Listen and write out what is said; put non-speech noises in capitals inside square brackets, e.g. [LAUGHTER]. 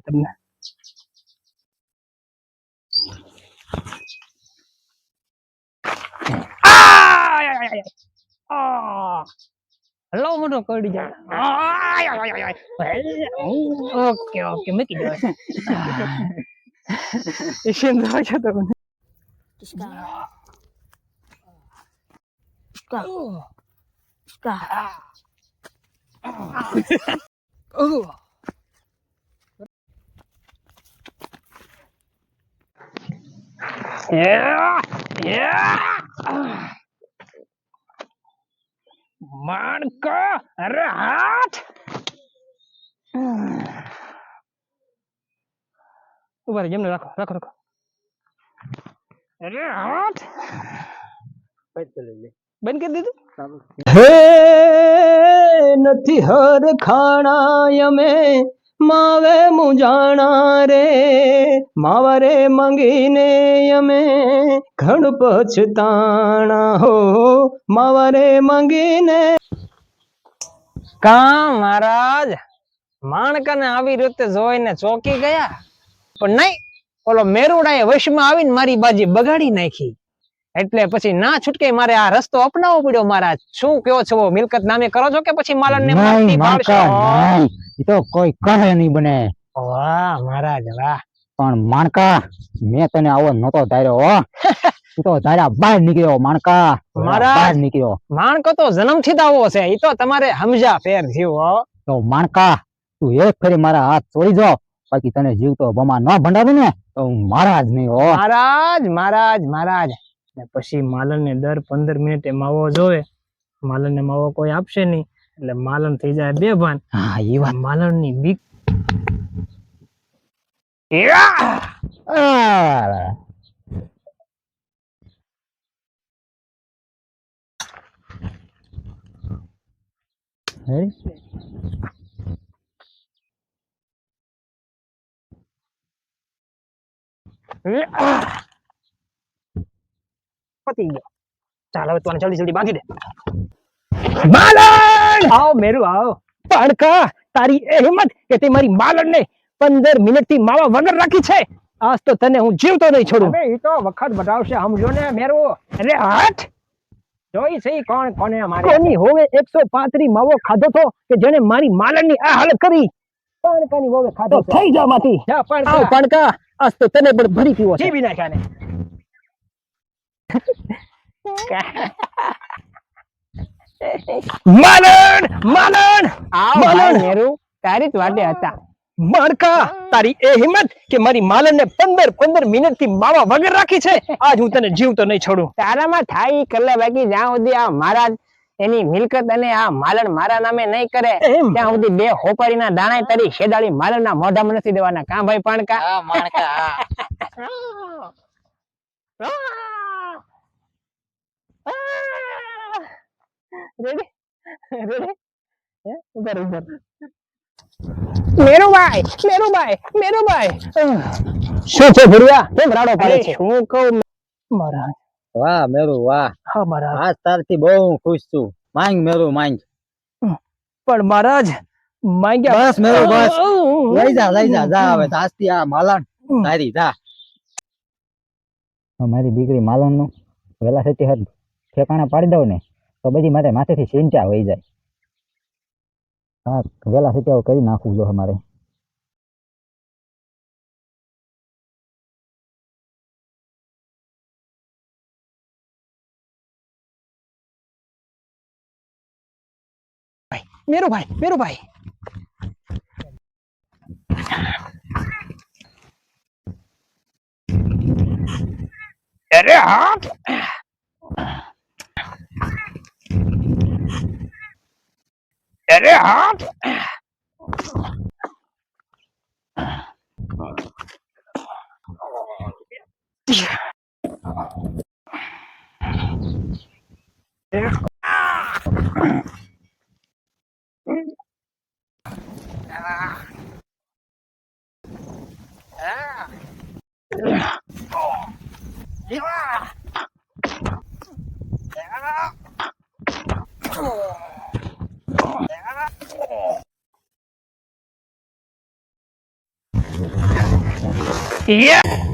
છે તમને? મોટો કરડી જાય. ઓકે ઓકે મૂકી દો ઈશન છે તો ઓહ Yeah, yeah. માણકો અરે હાથ! ઊભા રહી જેમને રાખો રાખો રાખો. અરે હાથ! બંધ કરી દીધું? હે નથી હર ખાણા અમે માવે મુજાણા રે માવરે મંગીને અમે ઘણ પછતાણા હો માવરે મંગીને. કા મહારાજ? માણકાને આવી રીતે જોઈને ચોકી ગયા? પણ નહીં, ઓલો મેરુડાએ વશમાં આવીને મારી બાજી બગાડી નાખી. એટલે પછી ના છૂટકે મારે આ રસ્તો અપનાવવો પડ્યો મહારાજ શું કયો છો? મિલકત નામે કરો છો કે પછી માલણ ને માટી પાડશો? તો કોઈ કહે નહીં બને. વાહ મહારાજ વાહ. પણ માણકા મેં તને આવો નતો ધાર્યો હો. [LAUGHS] તું તો ધાર્યા બહાર નીકળ્યો માણકા. મારા- બહાર નીકળ્યો. માણકો તો જન્મથી જ આવો છે એ તો તમારે સમજા ફેર જીવો તો માણકા તું એક ફેરી મારા હાથ છોડી જાવ બાકી તને જીવ તો બમા ન ભંડાવું ને તો હું મારા નહીં હો. મહારાજ મહારાજ મહારાજ. ને પછી માલણ ને દર પંદર મિનિટે માવો જોવે. માલણ ને માવો કોઈ આપશે નહીં. એટલે માલણ થઈ જાય બે ભાન. હા એ વાત. માલણની બીક. હે? પતી ગયો. ચાલ હવે તું જલ્દી જલ્દી બાંધી દે. બાલણ! આવો મેરુ આવો. પાડકા તારી એ હિંમત કે તે મારી માલણ ને પંદર મિનિટથી માવા વગર રાખી છે. આજ તો તને હું જીવતો નહીં છોડું. એ તો વખત બતાવશે સમજો ને મેરુ. અરે હાથ જોઈ છે કોણ કોને મારે કોની હોવે 135 માવો ખાધો તો કે જેને મારી માલણની આ હાલત કરી? પાણકાની હોવે ખાધો થઈ જા માથી જા પાણકા પાણકા આજ તો તને પણ ભરી પીવો છે. જીવી નાખ્યા ને. માલણ માલણ માલણ નેરુ તારી જ વાટે હતા. મારકા તારી એ હિંમત કે મારી માલણ ને પંદર પંદર મિનિટથી માવા વગર રાખી છે આજ હું તને જીવતો નહીં છોડું. તારામાં થાય કલે બાકી જ્યાં સુધી આ મહારાજ એની મિલકત અને આ માલણ મારા નામે નહીં કરે ત્યાં સુધી બે હોપારીના દાણા તારી શેદાળી માલણના મોઢામાં નથી દેવાના. કાં ભાઈ પાણકા? [LAUGHS] રેડી રેડી હે ઉભર ઉભર મેરુભાઈ મેરુભાઈ મેરુભાઈ શું છે ભુરિયા કેમ રાડો પાડે છે? હું કહું? મહારાજ વાહ મેરુ વાહ. હા મહારાજ આજ તારથી બહુ હું ખુશ છું. માંગ મેરુ માંગ. પણ મહારાજ માંગ્યા બસ મેરુ બસ. લઈ જા લઈ જા જા હવે આજથી આ માલણ. તારી જા. મારી દીકરી માલણનું વેલા સેટી હર ઠેકાણે પાડી દઉં ને, તો બધી મારે માથેથી સિંચા હોઈ જાય. હા સેટી આવું કરી નાખવું જો મારે Lekker hard. Lekker Ah. Ah. Yeah!